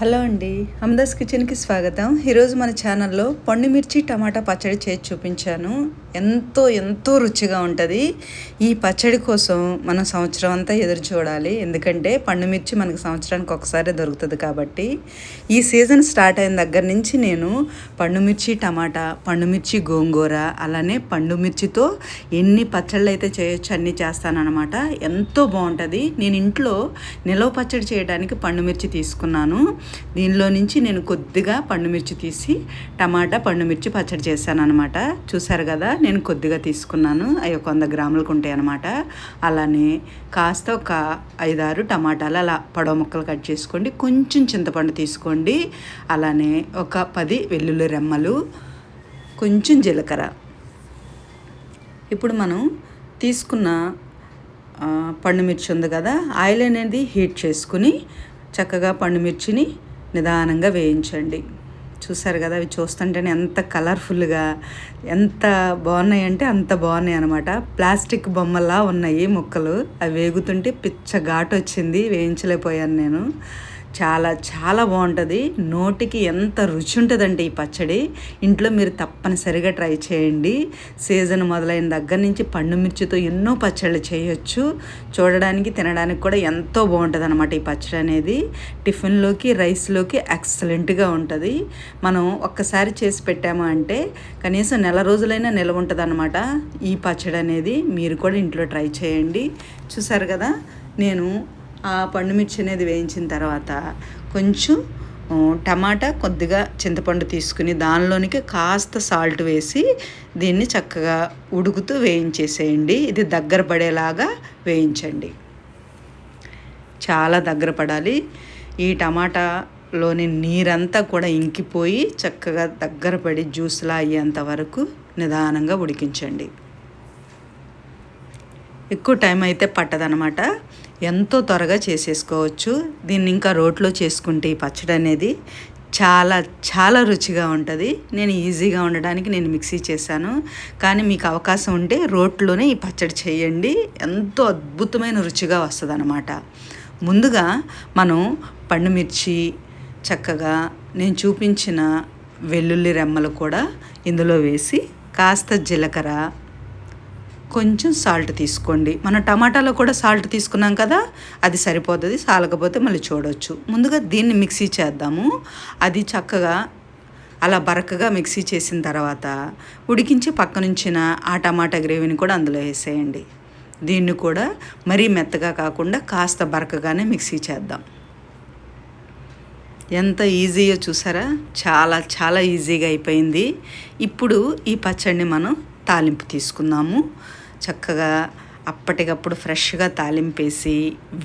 Hello అండి అమదాస్ కిచెన్కి స్వాగతం. ఈరోజు మన ఛానల్లో పండుమిర్చి టమాటా పచ్చడి చేసి చూపించాను. ఎంతో ఎంతో రుచిగా ఉంటుంది. ఈ పచ్చడి కోసం మనం సంవత్సరం అంతా ఎదురు చూడాలి. ఎందుకంటే పండుమిర్చి మనకు సంవత్సరానికి ఒకసారి దొరుకుతుంది కాబట్టి. ఈ సీజన్ స్టార్ట్ అయిన దగ్గర నుంచి నేను పండుమిర్చి టమాటా పండుమిర్చి గోంగూర అలానే పండుమిర్చితో ఎన్ని పచ్చళ్ళు అయితే చేయొచ్చు అన్నీ చేస్తానన్నమాట. ఎంతో బాగుంటుంది. నేను ఇంట్లో నిలవ పచ్చడి చేయడానికి పండుమిర్చి తీసుకున్నాను. దీనిలో నుంచి నేను కొద్దిగా పండుమిర్చి తీసి టమాటా పండుమిర్చి పచ్చడి చేశాను అనమాట చూసారు కదా నేను కొద్దిగా తీసుకున్నాను. అవి ఒక వంద గ్రాములకు ఉంటాయి అనమాట అలానే కాస్త ఒక ఐదారు టమాటాలు అలా పొడవ ముక్కలు కట్ చేసుకోండి. కొంచెం చింతపండు తీసుకోండి. అలానే ఒక పది వెల్లుల్లి రెమ్మలు కొంచెం జీలకర్ర. ఇప్పుడు మనం తీసుకున్న పండుమిర్చి ఉంది కదా ఆయిల్ అనేది హీట్ చేసుకుని చక్కగా పండుమిర్చిని నిదానంగా వేయించండి. చూసారు కదా అవి చూస్తుంటేనే ఎంత కలర్ఫుల్గా ఎంత బాగున్నాయి అంటే అంత బాగున్నాయి అనమాట ప్లాస్టిక్ బొమ్మలా ఉన్నాయి ముక్కలు. అవి వేగుతుంటే పిచ్చ ఘాటు వచ్చింది వేయించలేకపోయాను నేను. చాలా చాలా బాగుంటుంది. నోటికి ఎంత రుచి ఉంటుందండి ఈ పచ్చడి. ఇంట్లో మీరు తప్పనిసరిగా ట్రై చేయండి. సీజన్ మొదలైన దగ్గర నుంచి పండు మిర్చితో ఎన్నో పచ్చళ్ళు చేయొచ్చు. చూడడానికి తినడానికి కూడా ఎంతో బాగుంటుంది అనమాట ఈ పచ్చడి అనేది. టిఫిన్లోకి రైస్లోకి ఎక్సలెంట్గా ఉంటుంది. మనం ఒక్కసారి చేసి పెట్టాము అంటే కనీసం నెల రోజులైనా నిల్వ ఉంటుంది అనమాట ఈ పచ్చడి అనేది. మీరు కూడా ఇంట్లో ట్రై చేయండి. చూసారు కదా? నేను ఆ పండుమిర్చి అనేది వేయించిన తర్వాత కొంచెం టమాటా కొద్దిగా చింతపండు తీసుకుని దానిలోనికి కాస్త సాల్ట్ వేసి దీన్ని చక్కగా ఉడుకుతూ వేయించేసేయండి. ఇది దగ్గర పడేలాగా వేయించండి. చాలా దగ్గర పడాలి. ఈ టమాటాలోని నీరంతా కూడా ఇంకిపోయి చక్కగా దగ్గర పడి జ్యూస్లా అయ్యేంత వరకు నిదానంగా ఉడికించండి. ఎక్కువ టైం అయితే పట్టదనమాట ఎంతో త్వరగా చేసేసుకోవచ్చు. దీన్ని ఇంకా రోట్లో చేసుకుంటే ఈ పచ్చడి అనేది చాలా చాలా రుచిగా ఉంటుంది. నేను ఈజీగా ఉండడానికి నేను మిక్సీ చేశాను. కానీ మీకు అవకాశం ఉంటే రోట్లోనే ఈ పచ్చడి చేయండి. ఎంతో అద్భుతమైన రుచిగా వస్తుంది అనమాట ముందుగా మనం పండుమిర్చి చక్కగా నేను చూపించిన వెల్లుల్లి రెమ్మలు కూడా ఇందులో వేసి కాస్త జీలకర్ర కొంచెం సాల్ట్ తీసుకోండి. మనం టమాటాలో కూడా సాల్ట్ తీసుకున్నాం కదా అది సరిపోతుంది సాలకపోతే మళ్ళీ చూడవచ్చు ముందుగా దీన్ని మిక్సీ చేద్దాము. అది చక్కగా అలా బరకగా మిక్సీ చేసిన తర్వాత ఉడికించి పక్కనుంచిన ఆ టమాటా గ్రేవీని కూడా అందులో వేసేయండి. దీన్ని కూడా మరీ మెత్తగా కాకుండా కాస్త బరకగానే మిక్సీ చేద్దాం. ఎంత ఈజీయో చూసారా? చాలా చాలా ఈజీగా అయిపోయింది. ఇప్పుడు ఈ పచ్చడిని మనం తాలింపు తీసుకున్నాము. చక్కగా అప్పటికప్పుడు ఫ్రెష్గా తాలింపేసి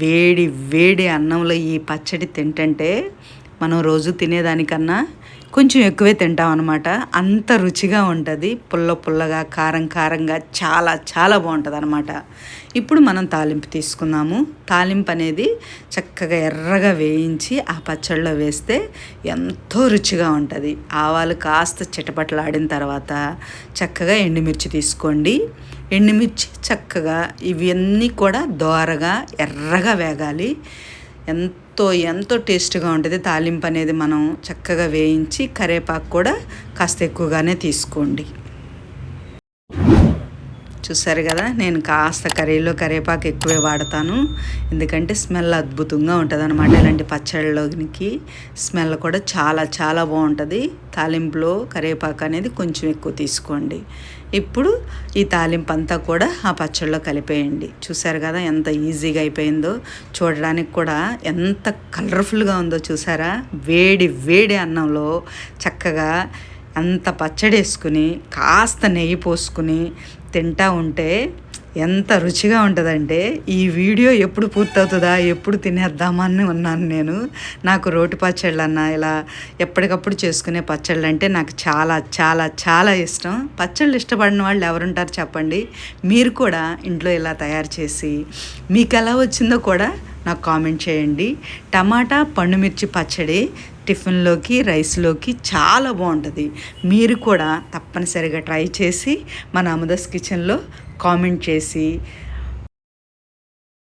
వేడి వేడి అన్నంలో ఈ పచ్చడి తింటంటే మనం రోజు తినేదానికన్నా కొంచెం ఎక్కువే తింటాం అనమాట అంత రుచిగా ఉంటుంది. పుల్ల పుల్లగా కారం కారంగా చాలా చాలా బాగుంటుంది అనమాట ఇప్పుడు మనం తాలింపు తీసుకుందాము. తాలింపు అనేది చక్కగా ఎర్రగా వేయించి ఆ పచ్చళ్ళలో వేస్తే ఎంతో రుచిగా ఉంటుంది. ఆవాలు కాస్త చిటపటలాడిన తర్వాత చక్కగా ఎండుమిర్చి తీసుకోండి. ఎండుమిర్చి చక్కగా ఇవన్నీ కూడా దోరగా ఎర్రగా వేగాలి. ఎంతో ఎంతో టేస్ట్గా ఉంటుంది. తాలింపు అనేది మనం చక్కగా వేయించి కరేపాకు కూడా కాస్త ఎక్కువగానే తీసుకోండి. చూసారు కదా నేను కాస్త కర్రీలో కరివేపాకు ఎక్కువే వాడతాను. ఎందుకంటే స్మెల్ అద్భుతంగా ఉంటుంది అనమాట ఇలాంటి పచ్చళ్ళలోకి స్మెల్ కూడా చాలా చాలా బాగుంటుంది. తాలింపులో కరివేపాకు అనేది కొంచెం ఎక్కువ తీసుకోండి. ఇప్పుడు ఈ తాలింపు అంతా కూడా ఆ పచ్చళ్ళలో కలిపేయండి. చూసారు కదా ఎంత ఈజీగా అయిపోయిందో. చూడడానికి కూడా ఎంత కలర్ఫుల్గా ఉందో చూసారా వేడి వేడి అన్నంలో చక్కగా అంత పచ్చడి వేసుకుని కాస్త నెయ్యి పోసుకుని తింటా ఉంటే ఎంత రుచిగా ఉంటుందంటే ఈ వీడియో ఎప్పుడు పూర్తవుతుందా ఎప్పుడు తినేద్దామని ఉన్నాను నేను. నాకు రోటి పచ్చళ్ళు అన్న ఇలా ఎప్పటికప్పుడు చేసుకునే పచ్చళ్ళు అంటే నాకు చాలా చాలా చాలా ఇష్టం. పచ్చళ్ళు ఇష్టపడిన వాళ్ళు ఎవరుంటారు చెప్పండి. మీరు కూడా ఇంట్లో ఇలా తయారు చేసి మీకు ఎలా వచ్చిందో కూడా నాకు కామెంట్ చేయండి. టమాటా పండుమిర్చి పచ్చడి టిఫిన్లోకి రైస్లోకి చాలా బాగుంటుంది. మీరు కూడా తప్పనిసరిగా ట్రై చేసి మన అమదస్ కిచెన్లో కామెంట్ చేసి